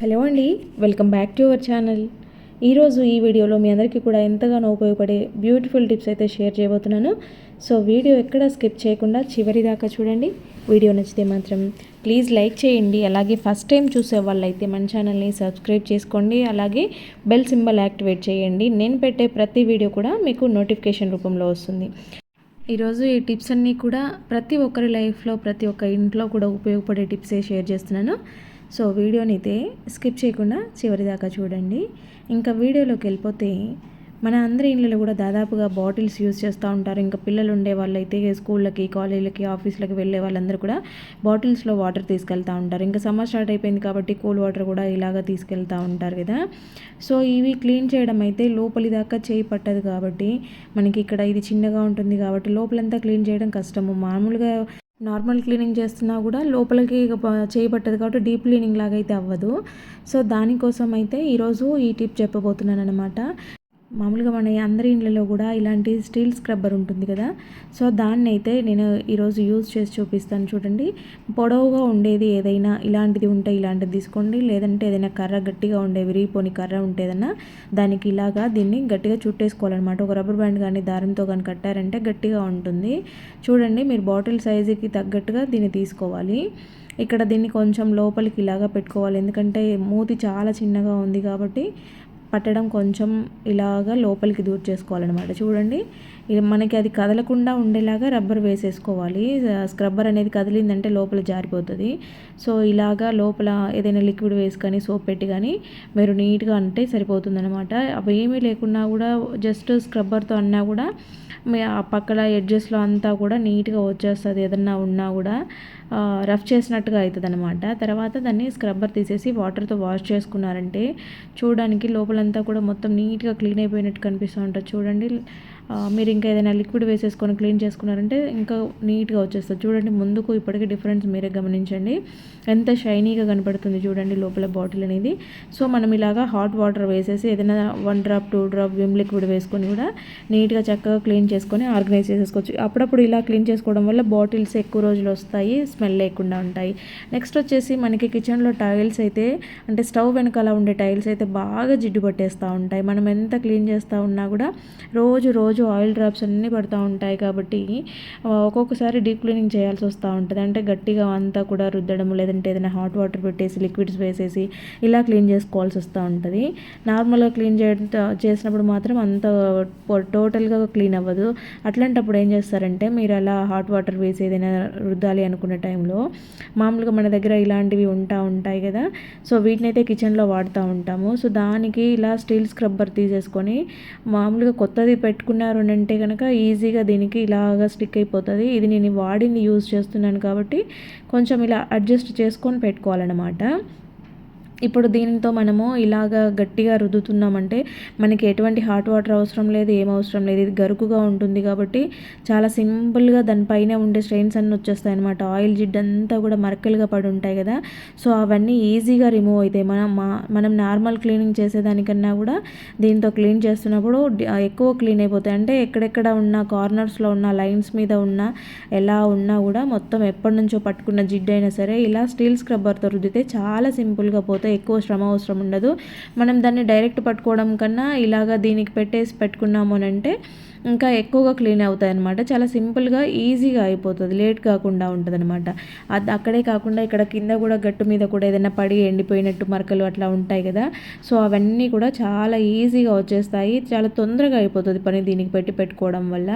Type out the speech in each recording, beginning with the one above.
Hello అండి welcome back to our channel. ఈరోజు ఈ వీడియోలో మీ అందరికీ కూడా ఎంతగానో ఉపయోగపడే బ్యూటిఫుల్ టిప్స్ అయితే షేర్ చేయబోతున్నాను. సో వీడియో ఎక్కడ స్కిప్ చేయకుండా చివరి దాకా చూడండి. వీడియో నచ్చితే మాత్రం ప్లీజ్ లైక్ చేయండి. అలాగే ఫస్ట్ టైం చూసే వాళ్ళైతే మన ఛానల్ని సబ్స్క్రైబ్ చేసుకోండి. అలాగే బెల్ సింబల్ యాక్టివేట్ చేయండి. నేను పెట్టే ప్రతి వీడియో కూడా మీకు నోటిఫికేషన్ రూపంలో వస్తుంది. ఈరోజు ఈ టిప్స్ అన్నీ కూడా ప్రతి ఒక్కరి లైఫ్లో ప్రతి ఒక్క ఇంట్లో కూడా ఉపయోగపడే టిప్సే షేర్ చేస్తున్నాను. సో వీడియోని అయితే స్కిప్ చేయకుండా చివరి దాకా చూడండి. ఇంకా వీడియోలోకి వెళ్ళిపోతే మన అందరి ఇళ్ళలో కూడా దాదాపుగా బాటిల్స్ యూజ్ చేస్తూ ఉంటారు. ఇంకా పిల్లలు ఉండే వాళ్ళైతే స్కూళ్ళకి కాలేజీలకి ఆఫీసులకి వెళ్ళే వాళ్ళందరూ కూడా బాటిల్స్లో వాటర్ తీసుకెళ్తూ ఉంటారు. ఇంకా సమ్మర్ స్టార్ట్ అయిపోయింది కాబట్టి కూల్ వాటర్ కూడా ఇలాగ తీసుకెళ్తూ ఉంటారు కదా. సో ఇవి క్లీన్ చేయడం అయితే లోపలి దాకా చేయి పట్టదు కాబట్టి మనకి ఇక్కడ ఇది చిన్నగా ఉంటుంది కాబట్టి లోపలంతా క్లీన్ చేయడం కష్టము. మామూలుగా నార్మల్ క్లీనింగ్ చేస్తున్నా కూడా లోపలికి చేయబట్టదు కాబట్టి డీప్ క్లీనింగ్ లాగా అయితే అవ్వదు. సో దానికోసం అయితే ఈరోజు ఈ టిప్ చెప్పబోతున్నాను అనమాట మామూలుగా మన అందరి ఇండ్లలో కూడా ఇలాంటి స్టీల్ స్క్రబ్బర్ ఉంటుంది కదా. సో దాన్ని అయితే నేను ఈరోజు యూజ్ చేసి చూపిస్తాను చూడండి. పొడవుగా ఉండేది ఏదైనా ఇలాంటిది ఉంటే ఇలాంటిది తీసుకోండి. లేదంటే ఏదైనా కర్ర గట్టిగా ఉండే విరిగిపోని కర్ర ఉంటేదన్నా దానికి ఇలాగా దీన్ని గట్టిగా చుట్టేసుకోవాలన్నమాట. ఒక రబ్బర్ బ్యాండ్ కానీ దారంతో కానీ కట్టారంటే గట్టిగా ఉంటుంది. చూడండి మీరు బాటిల్ సైజుకి తగ్గట్టుగా దీన్ని తీసుకోవాలి. ఇక్కడ దీన్ని కొంచెం లోపలికి ఇలాగా పెట్టుకోవాలి. ఎందుకంటే మూతి చాలా చిన్నగా ఉంది కాబట్టి పట్టడం కొంచెం ఇలాగా లోపలికి దూర్ చేసుకోవాలన్నమాట. చూడండి మనకి అది కదలకుండా ఉండేలాగా రబ్బర్ వేసేసుకోవాలి. స్క్రబ్బర్ అనేది కదిలిందంటే లోపల జారిపోతుంది. సో ఇలాగా లోపల ఏదైనా లిక్విడ్ వేసి కానీ సోప్ పెట్టి కానీ మీరు నీట్గా అంటే సరిపోతుందన్నమాట. అవి ఏమీ లేకున్నా కూడా జస్ట్ స్క్రబ్బర్తో అన్నా కూడా ఆ పక్కల ఎడ్జెస్లో అంతా కూడా నీట్గా వచ్చేస్తుంది ఏదన్నా ఉన్నా కూడా రఫ్ చేసినట్టుగా అవుతుంది అనమాట తర్వాత దాన్ని స్క్రబ్బర్ తీసేసి వాటర్తో వాష్ చేసుకున్నారంటే చూడడానికి లోపలంతా కూడా మొత్తం నీట్గా క్లీన్ అయిపోయినట్టు కనిపిస్తూ ఉంటుంది. చూడండి మీరు ఇంకా ఏదైనా లిక్విడ్ వేసేసుకొని క్లీన్ చేసుకున్నారంటే ఇంకా నీట్గా వచ్చేస్తుంది. చూడండి ముందుకు ఇప్పటికీ డిఫరెన్స్ మీరే గమనించండి. ఎంత షైనీగా కనపడుతుంది చూడండి లోపల బాటిల్ అనేది. సో మనం ఇలాగా హాట్ వాటర్ వేసేసి ఏదైనా one drop two drop Vim liquid వేసుకొని కూడా నీట్గా చక్కగా క్లీన్ చేసుకొని ఆర్గనైజ్ చేసేసుకోవచ్చు. అప్పుడప్పుడు ఇలా క్లీన్ చేసుకోవడం వల్ల బాటిల్స్ ఎక్కువ రోజులు వస్తాయి స్మెల్ లేకుండా ఉంటాయి. నెక్స్ట్ వచ్చేసి మనకి కిచెన్లో టైల్స్ అయితే అంటే స్టవ్ వెనకాల ఉండే టైల్స్ అయితే బాగా జిడ్డు పట్టేస్తూ ఉంటాయి. మనం ఎంత క్లీన్ చేస్తూ ఉన్నా కూడా రోజు రోజు రోజు ఆయిల్ డ్రాప్స్ అన్నీ పడుతూ ఉంటాయి కాబట్టి ఒక్కొక్కసారి డీప్ క్లీనింగ్ చేయాల్సి వస్తూ ఉంటుంది. అంటే గట్టిగా అంతా కూడా రుద్దడం లేదంటే ఏదైనా హాట్ వాటర్ పెట్టేసి లిక్విడ్స్ వేసేసి ఇలా క్లీన్ చేసుకోవాల్సి వస్తూ ఉంటుంది. నార్మల్గా క్లీన్ చేయడం చేసినప్పుడు మాత్రం అంత టోటల్గా క్లీన్ అవ్వదు. అట్లాంటప్పుడు ఏం చేస్తారంటే మీరు అలా హాట్ వాటర్ వేసి ఏదైనా రుద్దాలి అనుకున్న టైంలో మామూలుగా మన దగ్గర ఇలాంటివి ఉంటా ఉంటాయి కదా సో వీటిని అయితే కిచెన్లో వాడుతూ ఉంటాము. సో దానికి ఇలా స్టీల్ స్క్రబ్బర్ తీసేసుకొని మామూలుగా కొత్తది పెట్టుకున్న అని అంటే కనుక ఈజీగా దీనికి ఇలాగా స్టిక్ అయిపోతుంది. ఇది నేను వాడింది యూజ్ చేస్తున్నాను కాబట్టి కొంచెం ఇలా అడ్జస్ట్ చేసుకొని పెట్టుకోవాలన్నమాట. ఇప్పుడు దీనితో మనము ఇలాగ గట్టిగా రుద్దుతున్నామంటే మనకి ఎటువంటి హాట్ వాటర్ అవసరం లేదు ఏం అవసరం లేదు. ఇది గరుకుగా ఉంటుంది కాబట్టి చాలా సింపుల్గా దానిపైన ఉండే స్ట్రెయిన్స్ అన్నీ వచ్చేస్తాయి అనమాట ఆయిల్ జిడ్ అంతా కూడా మరకలుగా పడి ఉంటాయి కదా. సో అవన్నీ ఈజీగా రిమూవ్ అవుతాయి. మనం మా మనం నార్మల్ క్లీనింగ్ చేసేదానికన్నా కూడా దీంతో క్లీన్ చేస్తున్నప్పుడు ఎక్కువ క్లీన్ అయిపోతాయి. అంటే ఎక్కడెక్కడ ఉన్న కార్నర్స్లో ఉన్న లైన్స్ మీద ఉన్న ఎలా ఉన్నా కూడా మొత్తం ఎప్పటి నుంచో పట్టుకున్న జిడ్ అయినా సరే ఇలా స్టీల్ స్క్రబ్బర్తో రుద్దితే చాలా సింపుల్గా పోతాయి. ఎక్కువ శ్రమ అవసరం ఉండదు. మనం దాన్ని డైరెక్ట్ పట్టుకోవడం కన్నా ఇలాగా దీనికి పెట్టేసి పెట్టుకున్నాము అని అంటే ఇంకా ఎక్కువగా క్లీన్ అవుతాయి అనమాట చాలా సింపుల్గా ఈజీగా అయిపోతుంది. లేట్ కాకుండా ఉంటుంది అనమాట అది అక్కడే కాకుండా ఇక్కడ కింద కూడా గట్టు మీద కూడా ఏదైనా పడి ఎండిపోయినట్టు మరకలు అట్లా ఉంటాయి కదా. సో అవన్నీ కూడా చాలా ఈజీగా వచ్చేస్తాయి. చాలా తొందరగా అయిపోతుంది పని దీనికి పెట్టి పెట్టుకోవడం వల్ల.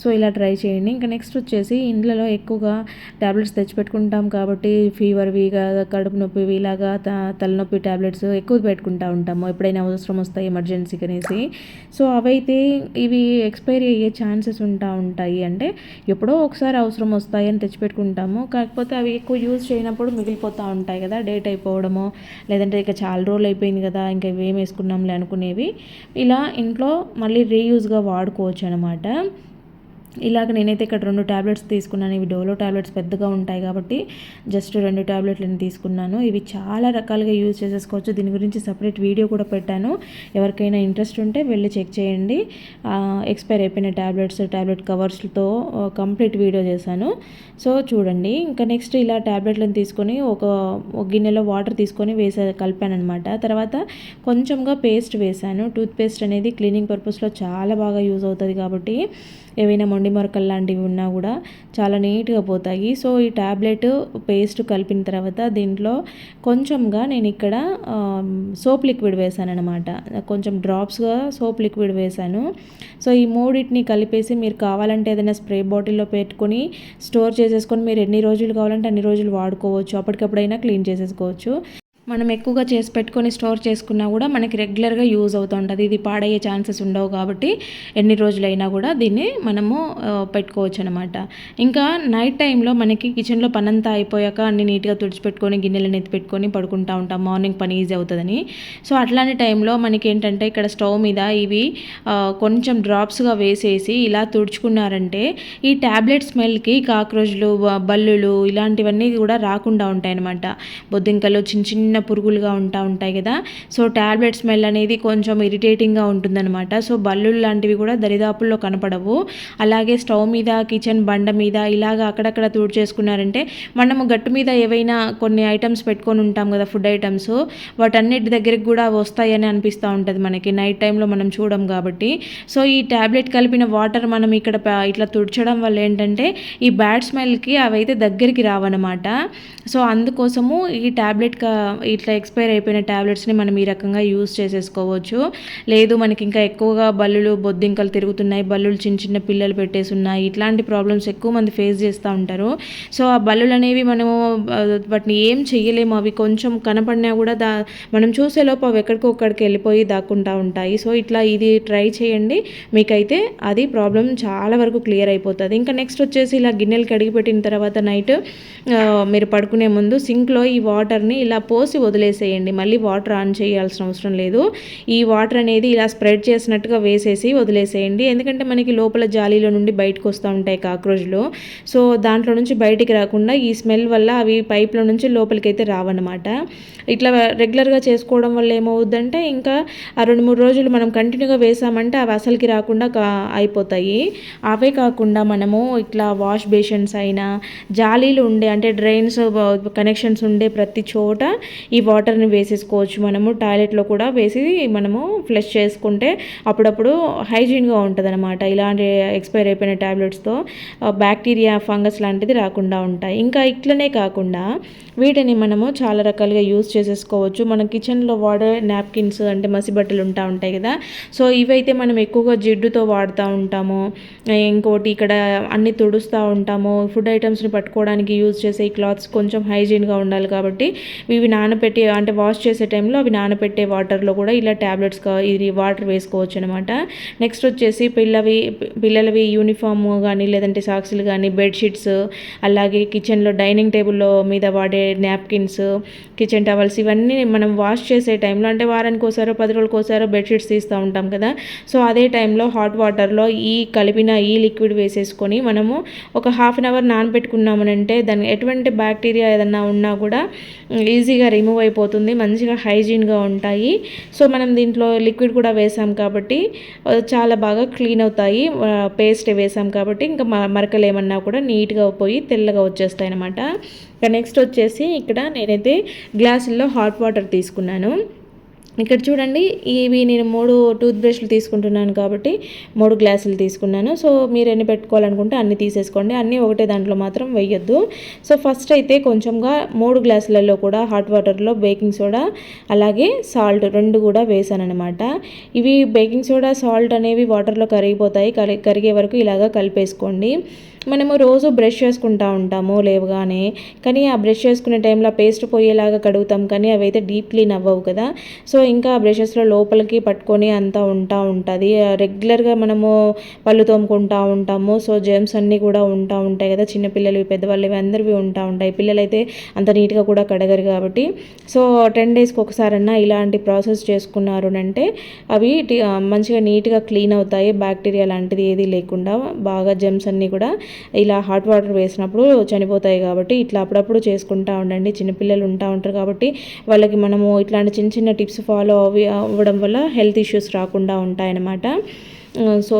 సో ఇలా ట్రై చేయండి. ఇంకా నెక్స్ట్ వచ్చేసి ఇండ్లలో ఎక్కువగా ట్యాబ్లెట్స్ తెచ్చిపెట్టుకుంటాం కాబట్టి ఫీవర్విగా కడుపు నొప్పి ఇలాగా తలనొప్పి ట్యాబ్లెట్స్ ఎక్కువ పెట్టుకుంటూ ఉంటాము. ఎప్పుడైనా అవసరం వస్తాయి ఎమర్జెన్సీ అనేసి సో అవైతే ఇవి ఎక్స్పైరీ అయ్యే ఛాన్సెస్ ఉంటా ఉంటాయి. అంటే ఎప్పుడో ఒకసారి అవసరం వస్తాయి అని తెచ్చిపెట్టుకుంటాము. కాకపోతే అవి ఎక్కువ యూజ్ చేయనప్పుడు మిగిలిపోతూ ఉంటాయి కదా డేట్ అయిపోవడము లేదంటే ఇక చాలా రోజులు అయిపోయింది కదా ఇంకా ఇవేం వేసుకున్నాంలే అనుకునేవి. ఇలా ఇంట్లో మళ్ళీ రీయూజ్గా వాడుకోవచ్చు అనమాట ఇలాగ నేనైతే ఇక్కడ రెండు ట్యాబ్లెట్స్ తీసుకున్నాను. ఇవి డోలో ట్యాబ్లెట్స్ పెద్దగా ఉంటాయి కాబట్టి జస్ట్ రెండు ట్యాబ్లెట్లను తీసుకున్నాను. ఇవి చాలా రకాలుగా యూజ్ చేసేసుకోవచ్చు. దీని గురించి సపరేట్ వీడియో కూడా పెట్టాను. ఎవరికైనా ఇంట్రెస్ట్ ఉంటే వెళ్ళి చెక్ చేయండి. ఎక్స్పైర్ అయిపోయిన ట్యాబ్లెట్స్ ట్యాబ్లెట్ కవర్స్తో కంప్లీట్ వీడియో చేశాను. సో చూడండి. ఇంకా నెక్స్ట్ ఇలా ట్యాబ్లెట్లను తీసుకొని ఒక గిన్నెలో వాటర్ తీసుకొని వేసే కలిపాను అనమాట తర్వాత కొంచెంగా పేస్ట్ వేశాను. టూత్ పేస్ట్ అనేది క్లీనింగ్ పర్పస్లో చాలా బాగా యూజ్ అవుతుంది కాబట్టి ఏవైనా మొండి మొరకలు లాంటివి ఉన్నా కూడా చాలా నీట్గా పోతాయి. సో ఈ ట్యాబ్లెట్ పేస్ట్ కలిపిన తర్వాత దీంట్లో కొంచెంగా నేను ఇక్కడ సోప్ లిక్విడ్ వేసాను అనమాట కొంచెం డ్రాప్స్గా సోప్ లిక్విడ్ వేసాను. సో ఈ మూడింటిని కలిపేసి మీరు కావాలంటే ఏదైనా స్ప్రే బాటిల్లో పెట్టుకొని స్టోర్ చేసేసుకొని మీరు ఎన్ని రోజులు కావాలంటే అన్ని రోజులు వాడుకోవచ్చు. అప్పటికప్పుడైనా క్లీన్ చేసేసుకోవచ్చు. మనం ఎక్కువగా చేసి పెట్టుకొని స్టోర్ చేసుకున్నా కూడా మనకి రెగ్యులర్గా యూజ్ అవుతూ ఉంటుంది. ఇది పాడయ్యే ఛాన్సెస్ ఉండవు కాబట్టి ఎన్ని రోజులైనా కూడా దీన్ని మనము పెట్టుకోవచ్చు అనమాట ఇంకా నైట్ టైంలో మనకి కిచెన్లో పనంతా అయిపోయాక అన్ని నీట్గా తుడిచిపెట్టుకొని గిన్నెలను ఎత్తి పెట్టుకొని పడుకుంటూ ఉంటాం. మార్నింగ్ పని ఈజీ అవుతుందని. సో అట్లాంటి టైంలో మనకి ఏంటంటే ఇక్కడ స్టవ్ మీద ఇవి కొంచెం డ్రాప్స్గా వేసేసి ఇలా తుడుచుకున్నారంటే ఈ ట్యాబ్లెట్ స్మెల్కి కాక్రోచ్లు బల్లులు ఇలాంటివన్నీ కూడా రాకుండా ఉంటాయి అనమాట బొద్దింకలు చిన్న చిన్న చిన్న పురుగులుగా ఉంటా ఉంటాయి కదా. సో ట్యాబ్లెట్ స్మెల్ అనేది కొంచెం ఇరిటేటింగ్గా ఉంటుందన్నమాట. సో బల్లు లాంటివి కూడా దరిదాపుల్లో కనపడవు. అలాగే స్టవ్ మీద కిచెన్ బండ మీద ఇలాగ అక్కడక్కడ తూడు చేసుకున్నారంటే మనము గట్టు మీద ఏవైనా కొన్ని ఐటమ్స్ పెట్టుకొని ఉంటాం కదా ఫుడ్ ఐటమ్స్. వాటన్నిటి దగ్గరికి కూడా వస్తాయని అనిపిస్తూ ఉంటుంది మనకి. నైట్ టైంలో మనం చూడం కాబట్టి. సో ఈ ట్యాబ్లెట్ కలిపిన వాటర్ మనం ఇక్కడ ఇట్లా తుడ్చడం వల్ల ఏంటంటే ఈ బ్యాడ్ స్మెల్కి అవైతే దగ్గరికి రావన్నమాట. సో అందుకోసము ఈ ట్యాబ్లెట్ ఇట్లా ఎక్స్పైర్ అయిపోయిన ట్యాబ్లెట్స్ని మనం ఈ రకంగా యూస్ చేసేసుకోవచ్చు. లేదు మనకి ఇంకా ఎక్కువగా బల్లులు బొద్దింకలు తిరుగుతున్నాయి బల్లులు చిన్న చిన్న పిల్లలు పెట్టేసి ఉన్నాయి ఇట్లాంటి ప్రాబ్లమ్స్ ఎక్కువ మంది ఫేస్ చేస్తూ ఉంటారు. సో ఆ బల్లులు అనేవి మనము వాటిని ఏం చెయ్యలేము. అవి కొంచెం కనపడినా కూడా దా మనం చూసేలోపు అవి ఎక్కడికో ఒక్కడికి వెళ్ళిపోయి దాక్కుంటూ ఉంటాయి. సో ఇట్లా ఇది ట్రై చేయండి. మీకైతే అది ప్రాబ్లం చాలా వరకు క్లియర్ అయిపోతుంది. ఇంకా నెక్స్ట్ వచ్చేసి ఇలా గిన్నెలు కడిగి పెట్టిన తర్వాత నైట్ మీరు పడుకునే ముందు సింక్లో ఈ వాటర్ని ఇలా పోసి పోసి వదిలేసేయండి. మళ్ళీ వాటర్ ఆన్ చేయాల్సిన అవసరం లేదు. ఈ వాటర్ అనేది ఇలా స్ప్రెడ్ చేసినట్టుగా వేసేసి వదిలేసేయండి. ఎందుకంటే మనకి లోపల జాలీలో నుండి బయటకు వస్తూ ఉంటాయి కాక్రోచ్లు. సో దాంట్లో నుంచి బయటికి రాకుండా ఈ స్మెల్ వల్ల అవి పైప్లో నుంచి లోపలికి అయితే రావన్నమాట. ఇట్లా రెగ్యులర్గా చేసుకోవడం వల్ల ఏమవుద్దంటే ఇంకా ఆ రెండు మూడు రోజులు మనం కంటిన్యూగా వేసామంటే అవి అసలుకి రాకుండా అయిపోతాయి. అవే కాకుండా మనము ఇట్లా వాష్ బేషన్స్ అయినా జాలీలు ఉండే అంటే డ్రైన్స్ కనెక్షన్స్ ఉండే ప్రతి చోట ఈ వాటర్ని వేసేసుకోవచ్చు. మనము టాయిలెట్లో కూడా వేసి మనము ఫ్లష్ చేసుకుంటే అప్పుడప్పుడు హైజీన్గా ఉంటుంది అనమాట ఇలాంటి ఎక్స్పైర్ అయిపోయిన ట్యాబ్లెట్స్తో బ్యాక్టీరియా ఫంగస్ లాంటిది రాకుండా ఉంటాయి. ఇంకా ఇట్లనే కాకుండా వీటిని మనము చాలా రకాలుగా యూస్ చేసేసుకోవచ్చు. మన కిచెన్లో వాడే నాప్కిన్స్ అంటే మసి బట్టలు ఉంటా ఉంటాయి కదా. సో ఇవైతే మనం ఎక్కువగా జిడ్డుతో వాడుతూ ఉంటాము. ఇంకోటి ఇక్కడ అన్ని తుడుస్తూ ఉంటాము. ఫుడ్ ఐటమ్స్ని పట్టుకోవడానికి యూజ్ చేసే ఈ క్లాత్స్ కొంచెం హైజీన్గా ఉండాలి కాబట్టి ఇవి నాన నానబెట్టి అంటే వాష్ చేసే టైంలో అవి నానబెట్టే వాటర్లో కూడా ఇలా ట్యాబ్లెట్స్ ఇది వాటర్ వేసుకోవచ్చు అనమాట నెక్స్ట్ వచ్చేసి పిల్లవి పిల్లలవి యూనిఫామ్ కానీ లేదంటే సాక్స్లు కానీ బెడ్షీట్స్ అలాగే కిచెన్లో డైనింగ్ టేబుల్లో మీద వాడే నాప్కిన్స్ కిచెన్ టవల్స్ ఇవన్నీ మనం వాష్ చేసే టైంలో అంటే వారానికి ఒకసారో పది రోజులకు ఒకసారో బెడ్షీట్స్ తీస్తూ ఉంటాం కదా. సో అదే టైంలో హాట్ వాటర్లో ఈ కలిపిన ఈ లిక్విడ్ వేసేసుకొని మనము ఒక హాఫ్ అన్ అవర్ నానబెట్టుకున్నామనంటే దాని ఎటువంటి బ్యాక్టీరియా ఏదన్నా ఉన్నా కూడా ఈజీగా రిమూవ్ అయిపోతుంది మంచిగా హైజీన్గా ఉంటాయి. సో మనం దీంట్లో లిక్విడ్ కూడా వేసాం కాబట్టి చాలా బాగా క్లీన్ అవుతాయి. పేస్ట్ వేసాం కాబట్టి ఇంకా మరకలు ఏమన్నా కూడా నీట్గా పోయి తెల్లగా వచ్చేస్తాయి అనమాట నెక్స్ట్ వచ్చేసి ఇక్కడ నేనైతే గ్లాసుల్లో హాట్ వాటర్ తీసుకున్నాను. ఇక్కడ చూడండి ఇవి నేను మూడు టూత్ బ్రష్లు తీసుకుంటున్నాను కాబట్టి మూడు గ్లాసులు తీసుకున్నాను. సో మీరు ఎన్ని పెట్టుకోవాలనుకుంటే అన్ని తీసేసుకోండి. అన్నీ ఒకటే దాంట్లో మాత్రం వేయొద్దు. సో ఫస్ట్ అయితే కొంచెంగా మూడు గ్లాసులలో కూడా హాట్ వాటర్లో బేకింగ్ సోడా అలాగే సాల్ట్ రెండు కూడా వేసాను అనమాట ఇవి బేకింగ్ సోడా సాల్ట్ అనేవి వాటర్లో కరిగిపోతాయి. కరిగే వరకు ఇలాగా కలిపేసుకోండి. మనము రోజు బ్రష్ చేసుకుంటూ ఉంటాము లేవగానే. కానీ ఆ బ్రష్ చేసుకునే టైంలో పేస్ట్ పోయేలాగా కడుగుతాం కానీ అవి అయితే డీప్ క్లీన్ అవ్వవు కదా. సో ఇంకా బ్రషెస్లో లోపలికి పట్టుకొని అంతా ఉంటా ఉంటుంది. రెగ్యులర్గా మనము పళ్ళు తోముకుంటా ఉంటాము. సో జెమ్స్ అన్నీ కూడా ఉంటా ఉంటాయి కదా. చిన్నపిల్లలు పెద్దవాళ్ళు ఇవి అందరివి ఉంటా ఉంటాయి. పిల్లలైతే అంత నీట్గా కూడా కడగరు కాబట్టి. సో టెన్ డేస్కి ఒకసారన్నా ఇలాంటి ప్రాసెస్ చేసుకున్నారు అంటే అవి మంచిగా నీట్గా క్లీన్ అవుతాయి. బ్యాక్టీరియా లాంటిది ఏది లేకుండా బాగా జెమ్స్ అన్నీ కూడా ఇలా హాట్ వాటర్ వేసినప్పుడు చనిపోతాయి కాబట్టి ఇట్లా అప్పుడప్పుడు చేసుకుంటూ ఉండండి. చిన్నపిల్లలు ఉంటా ఉంటారు కాబట్టి వాళ్ళకి మనము ఇట్లాంటి చిన్న చిన్న టిప్స్ ఫాలో అవ్వడం వల్ల హెల్త్ ఇష్యూస్ రాకుండా ఉంటాయన్నమాట. సో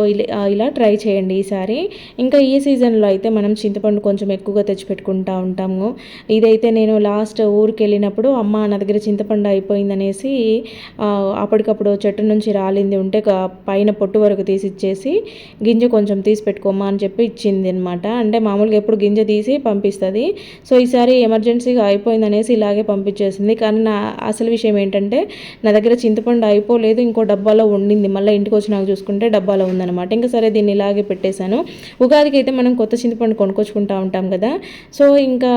ఇలా ట్రై చేయండి ఈసారి. ఇంకా ఈ సీజన్లో అయితే మనం చింతపండు కొంచెం ఎక్కువగా తెచ్చిపెట్టుకుంటా ఉంటాము. ఇదైతే నేను లాస్ట్ ఊరికి వెళ్ళినప్పుడు అమ్మ నా దగ్గర చింతపండు అయిపోయిందనేసి అప్పటికప్పుడు చెట్టు నుంచి రాలింది ఉంటే పైన పొట్టు వరకు తీసి ఇచ్చేసి గింజ కొంచెం తీసి పెట్టుకోమా అని చెప్పి ఇచ్చింది అనమాట అంటే మామూలుగా ఎప్పుడు గింజ తీసి పంపిస్తుంది. సో ఈసారి ఎమర్జెన్సీగా అయిపోయిందనేసి ఇలాగే పంపించేసింది. కానీ నా అసలు విషయం ఏంటంటే నా దగ్గర చింతపండు అయిపోలేదు ఇంకో డబ్బాలో ఉండింది. మళ్ళీ ఇంటికి వచ్చి నాకు చూసుకుంటే డబ్బా డబ్బాలో ఉందన్నమాట. ఇంకా సరే దీన్ని ఇలాగే పెట్టేశాను. ఉగాదికి అయితే మనం కొత్త చింతపండు కొనుక్కొచ్చుకుంటా ఉంటాం కదా. సో ఇంకా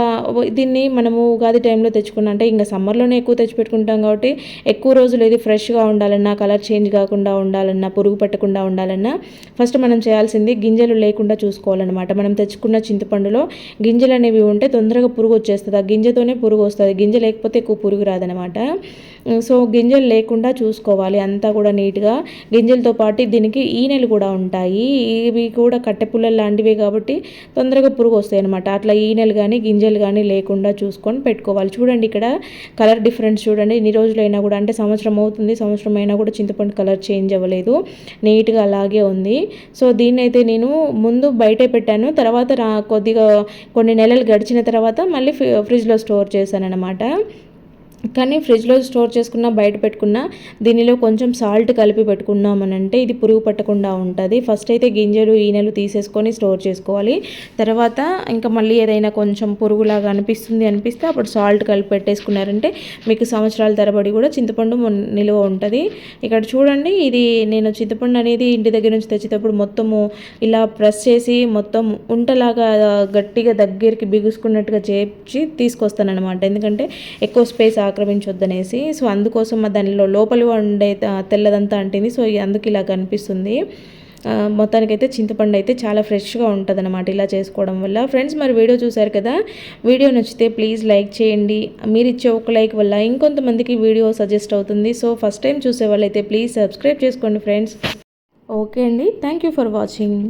దీన్ని మనము ఉగాది టైంలో తెచ్చుకున్నా అంటే ఇంకా సమ్మర్లోనే ఎక్కువ తెచ్చిపెట్టుకుంటాం కాబట్టి ఎక్కువ రోజులు ఏది ఫ్రెష్గా ఉండాలన్నా కలర్ చేంజ్ కాకుండా ఉండాలన్నా పురుగు పట్టకుండా ఉండాలన్నా ఫస్ట్ మనం చేయాల్సింది గింజలు లేకుండా చూసుకోవాలన్నమాట. మనం తెచ్చుకున్న చింతపండులో గింజలు అనేవి ఉంటే తొందరగా పురుగు వచ్చేస్తుంది. ఆ గింజతోనే పురుగు వస్తుంది. గింజ లేకపోతే ఎక్కువ పురుగు రాదనమాట సో గింజలు లేకుండా చూసుకోవాలి. అంతా కూడా నీట్గా. గింజలతో పాటు దీనికి ఈనెలు కూడా ఉంటాయి. ఇవి కూడా కట్టెపుల్లలు లాంటివి కాబట్టి తొందరగా పురుగు వస్తాయి అనమాట అట్లా ఈనెలు కానీ గింజలు కానీ లేకుండా చూసుకొని పెట్టుకోవాలి. చూడండి ఇక్కడ కలర్ డిఫరెన్స్ చూడండి. ఎన్ని రోజులైనా కూడా అంటే సంవత్సరం అవుతుంది. సంవత్సరం అయినా కూడా చింతపండు కలర్ చేంజ్ అవ్వలేదు. నీట్గా అలాగే ఉంది. సో దీన్ని అయితే నేను ముందు బయటే పెట్టాను. తర్వాత కొద్దిగా కొన్ని నెలలు గడిచిన తర్వాత మళ్ళీ ఫ్రిడ్జ్లో స్టోర్ చేశాను అనమాట కానీ ఫ్రిడ్జ్లో స్టోర్ చేసుకున్న బయట పెట్టుకున్న దీనిలో కొంచెం సాల్ట్ కలిపి పెట్టుకున్నామనంటే ఇది పురుగు పట్టకుండా ఉంటుంది. ఫస్ట్ అయితే గింజలు ఈనెలు తీసేసుకొని స్టోర్ చేసుకోవాలి. తర్వాత ఇంకా మళ్ళీ ఏదైనా కొంచెం పురుగులాగా అనిపిస్తుంది అనిపిస్తే అప్పుడు సాల్ట్ కలిపి పెట్టేసుకున్నారంటే మీకు సంవత్సరాల తరబడి కూడా చింతపండు నిలువ ఉంటుంది. ఇక్కడ చూడండి ఇది నేను చింతపండు అనేది ఇంటి దగ్గర నుంచి తెచ్చేటప్పుడు మొత్తము ఇలా ప్రెస్ చేసి మొత్తం ఉంటలాగా గట్టిగా దగ్గరికి బిగుసుకున్నట్టుగా చేర్చి తీసుకొస్తానన్నమాట. ఎందుకంటే ఎక్కువ స్పేస్ ఆక్రమించొద్దనేసి సో అందుకోసం దానిలో లోపలి ఉండే తెల్లదంతా అంటుంది. సో అందుకు ఇలా కనిపిస్తుంది. మొత్తానికైతే చింతపండు అయితే చాలా ఫ్రెష్గా ఉంటుంది అనమాట ఇలా చేసుకోవడం వల్ల. ఫ్రెండ్స్ మరి వీడియో చూశారు కదా? వీడియో నచ్చితే ప్లీజ్ లైక్ చేయండి. మీరు ఇచ్చే ఒక లైక్ వల్ల ఇంకొంతమందికి వీడియో సజెస్ట్ అవుతుంది. సో ఫస్ట్ టైం చూసే వాళ్ళైతే ప్లీజ్ సబ్స్క్రైబ్ చేసుకోండి ఫ్రెండ్స్. ఓకే అండి. Thank you for watching.